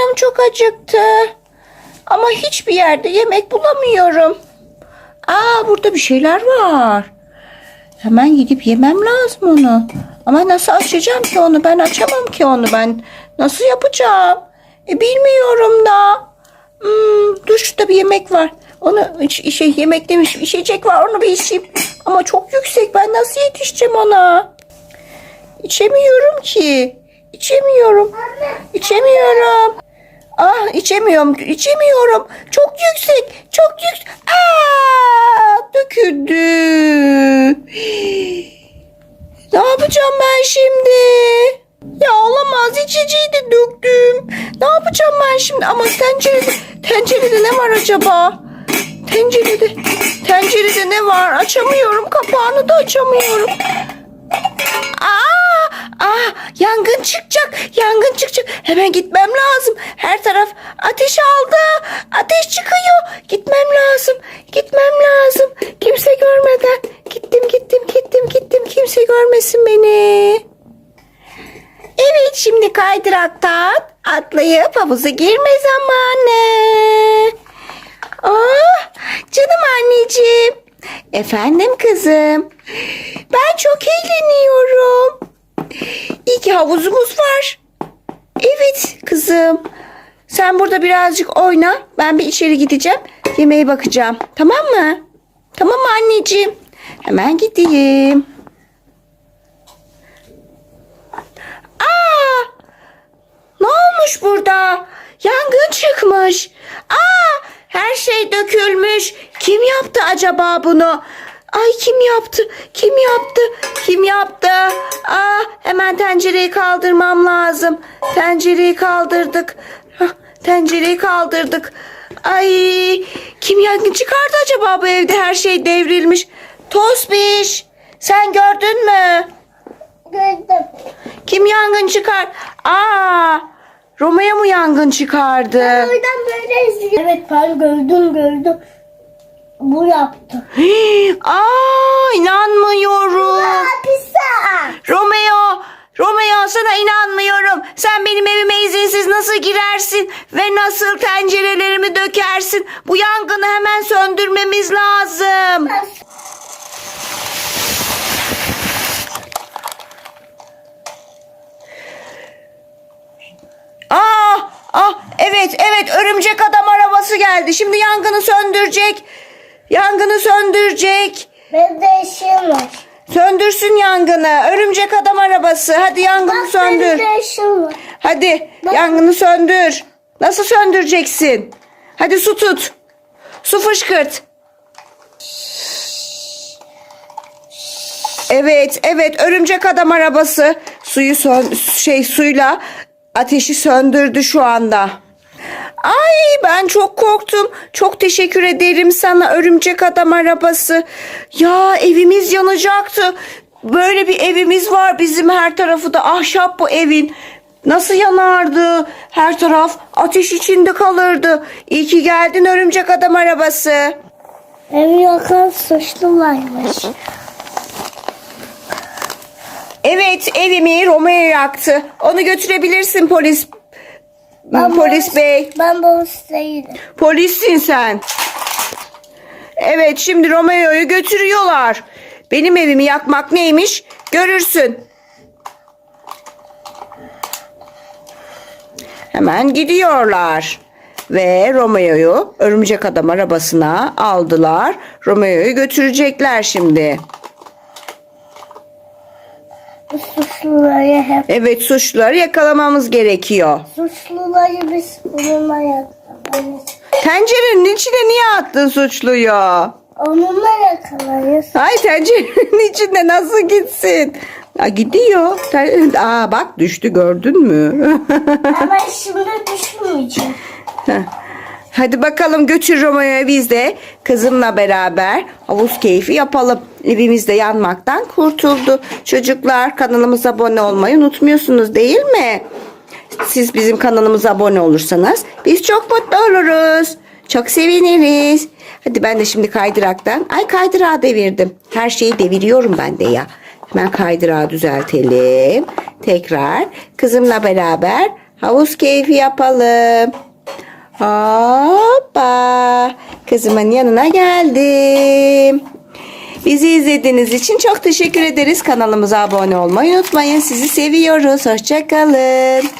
karnım çok acıktı. Ama hiçbir yerde yemek bulamıyorum. Aa burada bir şeyler var. Hemen gidip yemem lazım onu. Ama nasıl açacağım ki onu? Ben açamam ki onu ben. Nasıl yapacağım? E bilmiyorum da. Hmm, dur bir yemek var. Onu şey yemek demiş içecek var onu bir içeyim. Ama çok yüksek ben nasıl yetişeceğim ona? İçemiyorum ki. İçemiyorum. İçemiyorum. Ah içemiyorum. içemiyorum. Çok yüksek. Çok yüksek. Aa, döküldü. Ne yapacağım ben şimdi? Ya olamaz içeceği de döktüm. Ne yapacağım ben şimdi? Ama tencerede, tencerede ne var acaba? Tencerede, tencerede ne var? Açamıyorum. Kapağını da açamıyorum. Aa, aa, yangın çıkacak. Yangın çıkacak. Hemen gitmem lazım. Her taraf ateş aldı. Ateş çıkıyor. Gitmem lazım. Gitmem lazım. Kimse görmeden. Gittim, gittim, gittim, gittim. Kimse görmesin beni. Evet, şimdi kaydıraktan atlayıp havuza girme zamanı. Oh, canım anneciğim. Efendim kızım. Ben çok eğleniyorum. İyi ki havuzumuz var. Evet kızım. Sen burada birazcık oyna. Ben bir içeri gideceğim. Yemeğe bakacağım. Tamam mı? Tamam mı anneciğim? Hemen gideyim. Aa! Ne olmuş burada? Yangın çıkmış. Aa! Her şey dökülmüş. Kim yaptı acaba bunu? Ay kim yaptı? Kim yaptı? Kim yaptı? Aa, hemen tencereyi kaldırmam lazım. Tencereyi kaldırdık. Hah, tencereyi kaldırdık. Ay kim yangın çıkardı acaba bu evde her şey devrilmiş. Tosbiş sen gördün mü? Gördüm. Kim yangın çıkar? Aa, Romeo mu yangın çıkardı? Oradan böyle izliyorum. Evet ben gördüm gördüm. Bu yaptı. Aa, inanmıyorum. Pisa. Romeo, Romeo sana inanmıyorum. Sen benim evime izinsiz nasıl girersin ve nasıl tencerelerimi dökersin? Bu yangını hemen söndürmemiz lazım. Aa, ah, evet, evet. Örümcek adam arabası geldi. Şimdi yangını söndürecek. Yangını söndürecek. Bende ışığım var. Söndürsün yangını. Örümcek adam arabası. Hadi yangını Bak söndür. bende ışığım var. Hadi yangını söndür. Nasıl söndüreceksin? Hadi su tut. Su fışkırt. Evet, evet. Örümcek adam arabası suyu sön şey suyla ateşi söndürdü şu anda. Ay ben çok korktum. Çok teşekkür ederim sana örümcek adam arabası. Ya evimiz yanacaktı. Böyle bir evimiz var bizim her tarafı da ahşap bu evin. Nasıl yanardı? Her taraf ateş içinde kalırdı. İyi ki geldin örümcek adam arabası. Evi yakan suçlu varmış. Evet evimi Romeo yaktı. Onu götürebilirsin polis. Polis bey. Ben bu değilim. Polissin sen. Evet şimdi Romeo'yu götürüyorlar. Benim evimi yakmak neymiş görürsün. Hemen gidiyorlar. Ve Romeo'yu örümcek adam arabasına aldılar. Romeo'yu götürecekler şimdi. Suçluları hep. Evet suçluları yakalamamız gerekiyor. Suçluları biz bununla yakalarız. Tencerenin içine niye attın suçluyu? Onunla yakalarız. Ay tencerenin içinde nasıl gitsin? Aa, gidiyor. Ten- Aa bak düştü gördün mü? Ama şimdi düşmeyeceğim. Hadi bakalım götür Romeo'ya biz de kızımla beraber havuz keyfi yapalım. Evimiz yanmaktan kurtuldu. Çocuklar kanalımıza abone olmayı unutmuyorsunuz değil mi? Siz bizim kanalımıza abone olursanız biz çok mutlu oluruz. Çok seviniriz. Hadi ben de şimdi kaydıraktan. Ay kaydırağı devirdim. Her şeyi deviriyorum ben de ya. Hemen kaydırağı düzeltelim. Tekrar kızımla beraber Havuz keyfi yapalım. Hoppa. Kızımın yanına geldim. Bizi izlediğiniz için çok teşekkür ederiz. Kanalımıza abone olmayı unutmayın. Sizi seviyoruz. Hoşçakalın.